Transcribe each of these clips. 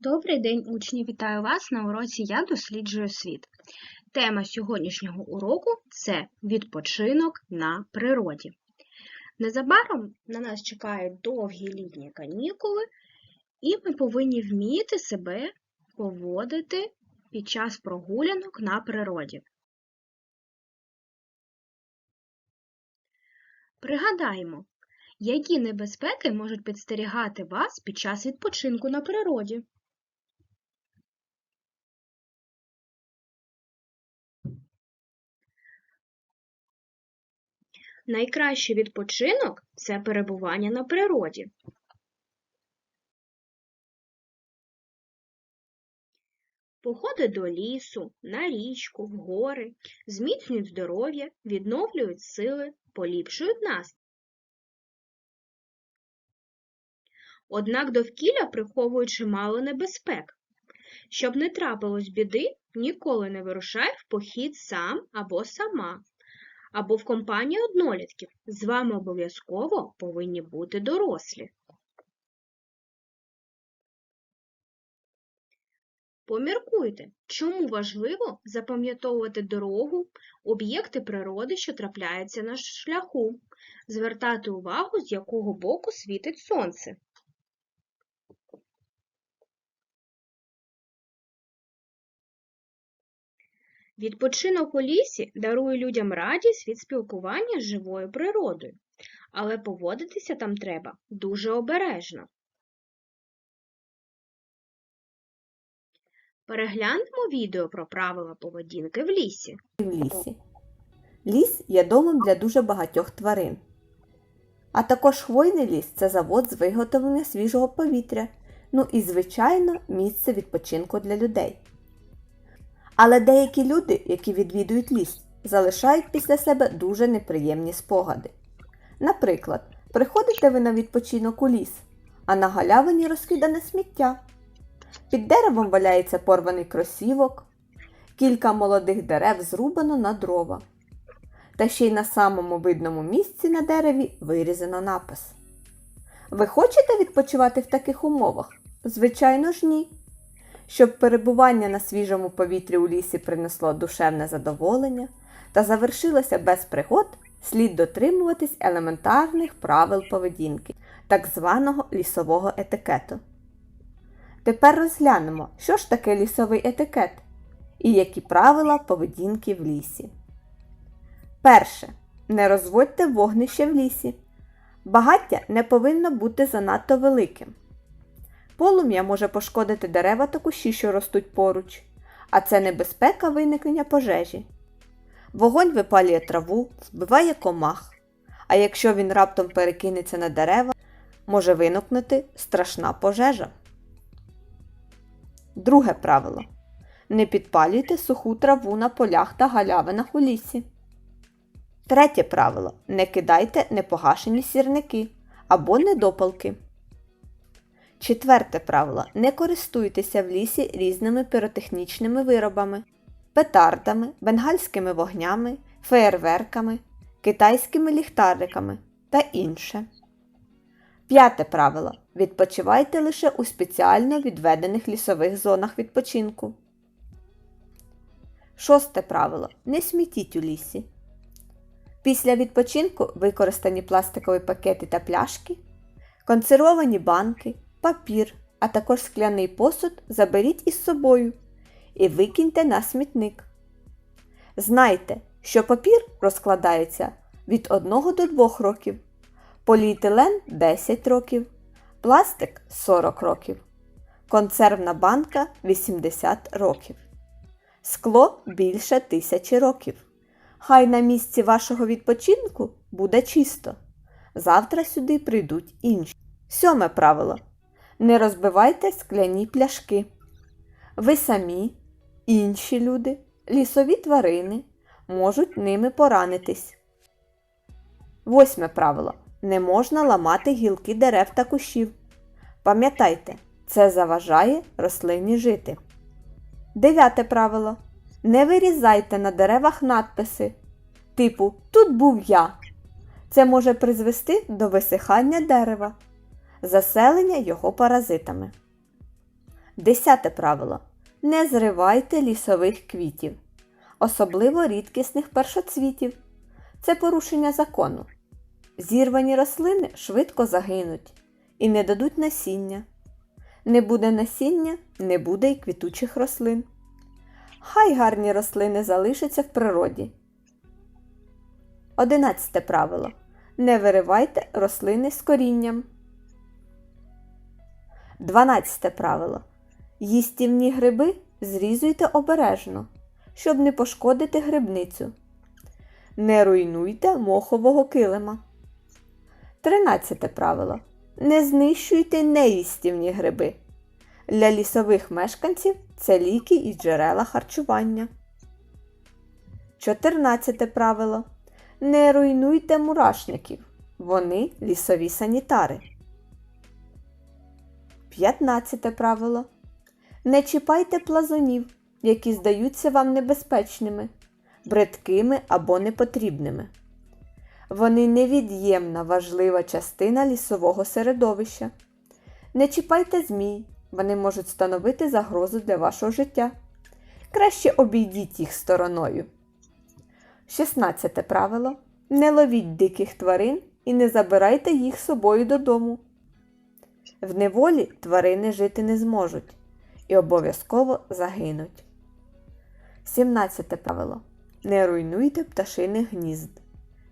Добрий день, учні! Вітаю вас на уроці Я досліджую світ. Тема сьогоднішнього уроку це відпочинок на природі. Незабаром на нас чекають довгі літні канікули, і ми повинні вміти себе поводити під час прогулянок на природі. Пригадаємо, які небезпеки можуть підстерігати вас під час відпочинку на природі. Найкращий відпочинок це перебування на природі. Походи до лісу, на річку, в гори зміцнюють здоров'я, відновлюють сили, поліпшують настрій. Однак довкілля приховує чимало небезпек. Щоб не трапилось біди, ніколи не вирушай в похід сам або сама або в компанії однолітків. З вами обов'язково повинні бути дорослі. Поміркуйте, чому важливо запам'ятовувати дорогу, об'єкти природи, що трапляються на шляху, звертати увагу, з якого боку світить сонце. Відпочинок у лісі дарує людям радість від спілкування з живою природою, але поводитися там треба дуже обережно. Переглянемо відео про правила поведінки в лісі. в лісі. Ліс є домом для дуже багатьох тварин. А також хвойний ліс це завод з виготовлення свіжого повітря, ну і, звичайно, місце відпочинку для людей. Але деякі люди, які відвідують ліс, залишають після себе дуже неприємні спогади. Наприклад, приходите ви на відпочинок у ліс, а на галявині розкидане сміття. Під деревом валяється порваний кросівок, кілька молодих дерев зрубано на дрова. Та ще й на самому видному місці на дереві вирізано напис. Ви хочете відпочивати в таких умовах? Звичайно ж ні. Щоб перебування на свіжому повітрі у лісі принесло душевне задоволення та завершилося без пригод, слід дотримуватись елементарних правил поведінки, так званого лісового етикету. Тепер розглянемо, що ж таке лісовий етикет і які правила поведінки в лісі. Перше. Не розводьте вогнище в лісі. Багаття не повинно бути занадто великим. Полум'я може пошкодити дерева та кущі, що ростуть поруч, а це небезпека виникнення пожежі. Вогонь випалює траву, вбиває комах, а якщо він раптом перекинеться на дерева, може виникнути страшна пожежа. Друге правило. Не підпалюйте суху траву на полях та галявинах у лісі. Третє правило. Не кидайте непогашені сірники або недопалки. Четверте правило. Не користуйтеся в лісі різними піротехнічними виробами, петардами, бенгальськими вогнями, феєрверками, китайськими ліхтариками та інше. П'яте правило. Відпочивайте лише у спеціально відведених лісових зонах відпочинку. Шосте правило. Не смітіть у лісі. Після відпочинку використані пластикові пакети та пляшки, консервовані банки, папір, а також скляний посуд заберіть із собою і викиньте на смітник. Знайте, що папір розкладається від 1 до 2 років, поліетилен 10 років, пластик 40 років, консервна банка 80 років, скло більше тисячі років. Хай на місці вашого відпочинку буде чисто. Завтра сюди прийдуть інші. Сьоме правило. Не розбивайте скляні пляшки. Ви самі, інші люди, лісові тварини можуть ними поранитись. Восьме правило. Не можна ламати гілки дерев та кущів. Пам'ятайте, це заважає рослині жити. Дев'яте правило. Не вирізайте на деревах надписи. Типу Тут був я. Це може призвести до висихання дерева, заселення його паразитами. Десяте правило. Не зривайте лісових квітів, особливо рідкісних першоцвітів. Це порушення закону. Зірвані рослини швидко загинуть і не дадуть насіння. Не буде насіння, не буде й квітучих рослин. Хай гарні рослини залишаться в природі. Одинадцяте правило. Не виривайте рослини з корінням. Дванадцяте правило. Їстівні гриби зрізуйте обережно, щоб не пошкодити грибницю. Не руйнуйте мохового килима. Тринадцяте правило. Не знищуйте неїстівні гриби. Для лісових мешканців це ліки і джерела харчування. Чотирнадцяте правило. Не руйнуйте мурашників. Вони лісові санітари. П'ятнадцяте правило. Не чіпайте плазунів, які здаються вам небезпечними, бридкими або непотрібними. Вони невід'ємна важлива частина лісового середовища. Не чіпайте змій, вони можуть становити загрозу для вашого життя. Краще обійдіть їх стороною. 16 правило. Не ловіть диких тварин і не забирайте їх з собою додому. В неволі тварини жити не зможуть і обов'язково загинуть. 17 правило. Не руйнуйте пташиних гнізд.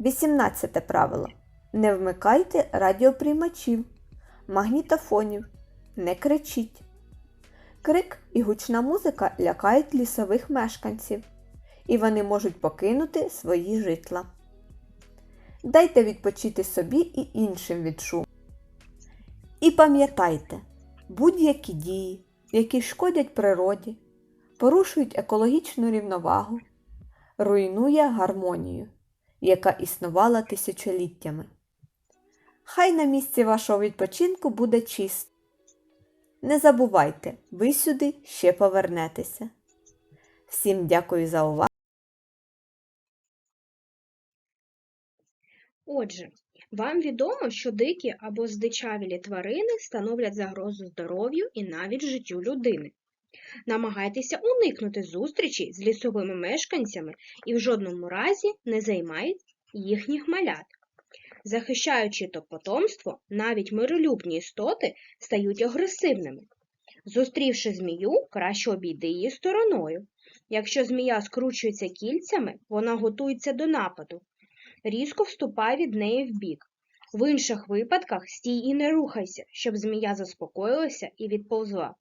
18 правило. Не вмикайте радіоприймачів, магнітофонів. Не кричіть. Крик і гучна музика лякають лісових мешканців, і вони можуть покинути свої житла. Дайте відпочити собі і іншим від шуму. І пам'ятайте, будь-які дії, які шкодять природі, порушують екологічну рівновагу, руйнує гармонію, яка існувала тисячоліттями. Хай на місці вашого відпочинку буде чисто. Не забувайте, ви сюди ще повернетеся. Всім дякую за увагу. Отже, вам відомо, що дикі або здичавілі тварини становлять загрозу здоров'ю і навіть життю людини. Намагайтеся уникнути зустрічі з лісовими мешканцями і в жодному разі не займайте їхніх малят. Захищаючи то потомство, навіть миролюбні істоти стають агресивними. Зустрівши змію, краще обійди її стороною. Якщо змія скручується кільцями, вона готується до нападу. Різко вступай від неї вбік. В інших випадках стій і не рухайся, щоб змія заспокоїлася і відповзла.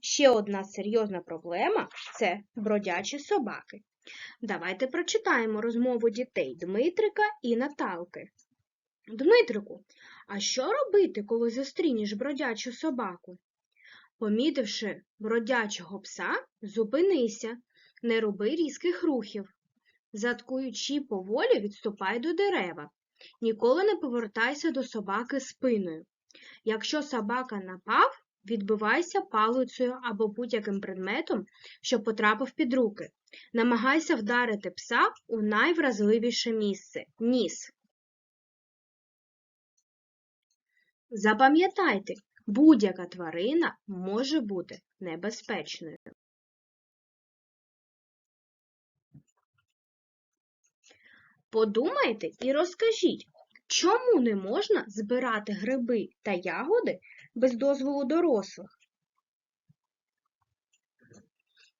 Ще одна серйозна проблема це бродячі собаки. Давайте прочитаємо розмову дітей Дмитрика і Наталки. Дмитрику, а що робити, коли зустрінеш бродячу собаку? Помітивши бродячого пса, зупинися, не роби різких рухів. Заткуючи поволі, відступай до дерева. Ніколи не повертайся до собаки спиною. Якщо собака напав, відбивайся палицею або будь-яким предметом, що потрапив під руки. Намагайся вдарити пса у найвразливіше місце ніс. Запам'ятайте, будь-яка тварина може бути небезпечною. Подумайте і розкажіть, чому не можна збирати гриби та ягоди без дозволу дорослих?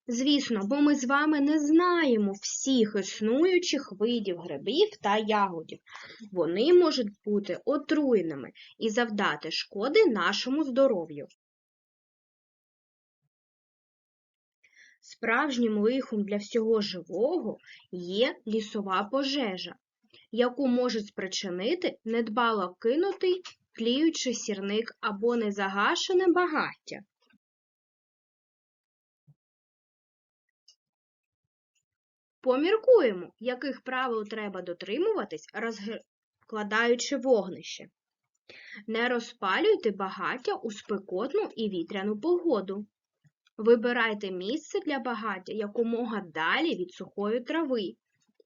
Звісно, бо ми з вами не знаємо всіх існуючих видів грибів та ягодів. Вони можуть бути отруєними і завдати шкоди нашому здоров'ю. Справжнім лихом для всього живого є лісова пожежа, яку можуть спричинити недбало кинутий тліючий сірник або незагашене багаття. Поміркуємо, яких правил треба дотримуватись, розкладаючи вогнище. Не розпалюйте багаття у спекотну і вітряну погоду. Вибирайте місце для багаття якомога далі від сухої трави,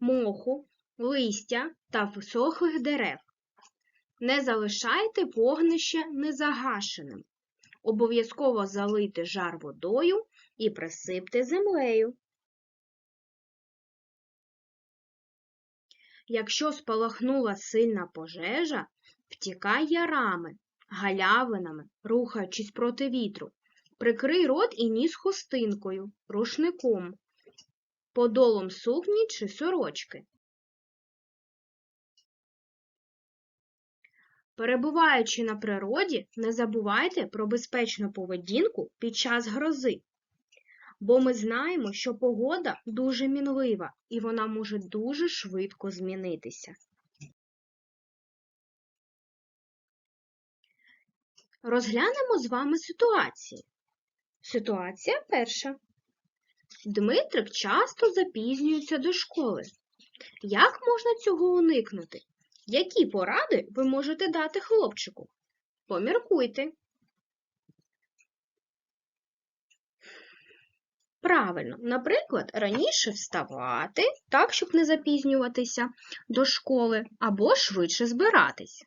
моху, листя та висохлих дерев. Не залишайте вогнище незагашеним. Обов'язково залийте жар водою і присипте землею. Якщо спалахнула сильна пожежа, втікай ярами, галявинами, рухаючись проти вітру. Прикрий рот і ніс хустинкою, рушником, подолом сукні чи сорочки. Перебуваючи на природі, не забувайте про безпечну поведінку під час грози, бо ми знаємо, що погода дуже мінлива і вона може дуже швидко змінитися. Розглянемо з вами ситуації. Ситуація перша. Дмитрик часто запізнюється до школи. Як можна цього уникнути? Які поради ви можете дати хлопчику? Поміркуйте. Правильно, наприклад, раніше вставати, так, щоб не запізнюватися до школи, або швидше збиратись.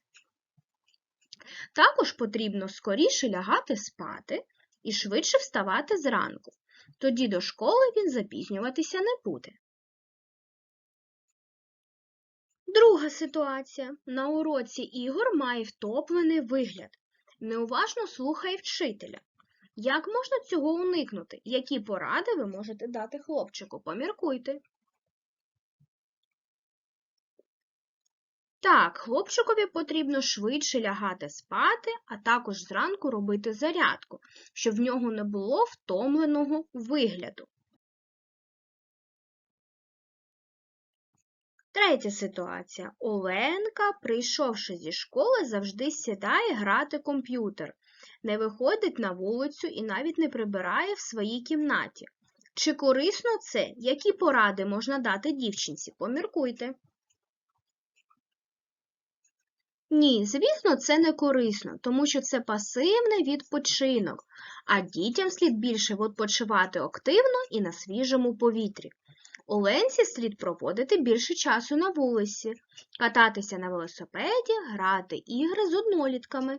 Також потрібно скоріше лягати спати і швидше вставати зранку. Тоді до школи він запізнюватися не буде. Друга ситуація. На уроці ігор має втоплений вигляд. Неуважно слухає вчителя. Як можна цього уникнути? Які поради ви можете дати хлопчику? Поміркуйте. Так, хлопчикові потрібно швидше лягати спати, а також зранку робити зарядку, щоб в нього не було втомленого вигляду. Третя ситуація. Оленка, прийшовши зі школи, завжди сідає грати комп'ютер, не виходить на вулицю і навіть не прибирає в своїй кімнаті. Чи корисно це? Які поради можна дати дівчинці? Поміркуйте. Ні, звісно, це не корисно, тому що це пасивний відпочинок, а дітям слід більше відпочивати активно і на свіжому повітрі. Оленці слід проводити більше часу на вулиці, кататися на велосипеді, грати ігри з однолітками.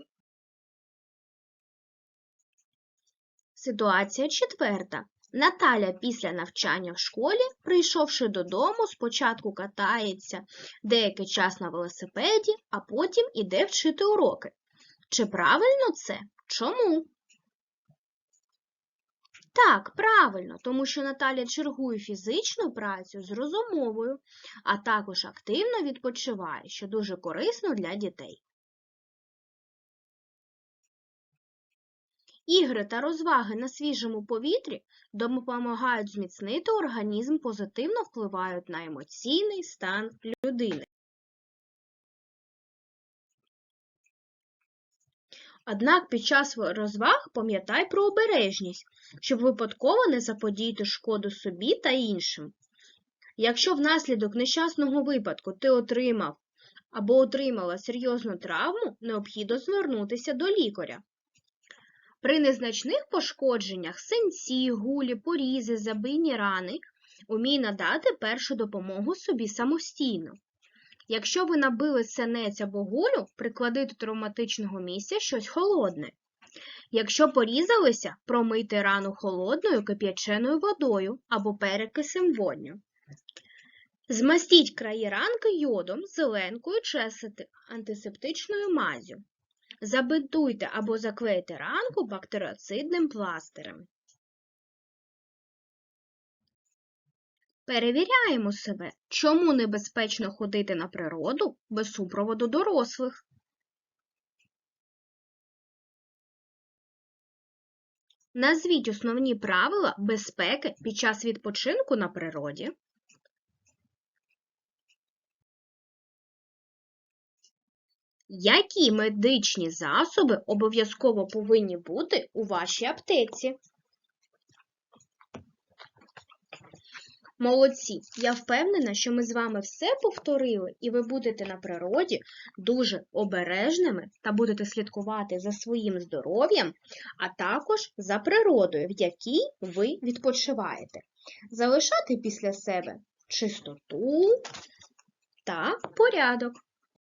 Ситуація четверта. Наталя після навчання в школі, прийшовши додому, спочатку катається деякий час на велосипеді, а потім іде вчити уроки. Чи правильно це? Чому? Так, правильно, тому що Наталя чергує фізичну працю з розумовою, а також активно відпочиває, що дуже корисно для дітей. Ігри та розваги на свіжому повітрі допомагають зміцнити організм, позитивно впливають на емоційний стан людини. Однак під час розваг пам'ятай про обережність, щоб випадково не заподіяти шкоду собі та іншим. Якщо внаслідок нещасного випадку ти отримав або отримала серйозну травму, необхідно звернутися до лікаря. При незначних пошкодженнях синці, гулі, порізи, забийні рани умій надати першу допомогу собі самостійно. Якщо ви набили сенець або гулю, приклади до травматичного місця щось холодне. Якщо порізалися, промийте рану холодною кип'яченою водою або перекисем водню. Змастіть краї ранки йодом, зеленкою чи антисептичною мазю. Забинтуйте або заклейте ранку бактеріоцидним пластирем. Перевіряємо себе, чому небезпечно ходити на природу без супроводу дорослих. Назвіть основні правила безпеки під час відпочинку на природі. Які медичні засоби обов'язково повинні бути у вашій аптеці? Молодці! Я впевнена, що ми з вами все повторили, і ви будете на природі дуже обережними та будете слідкувати за своїм здоров'ям, а також за природою, в якій ви відпочиваєте. Залишати після себе чистоту та порядок.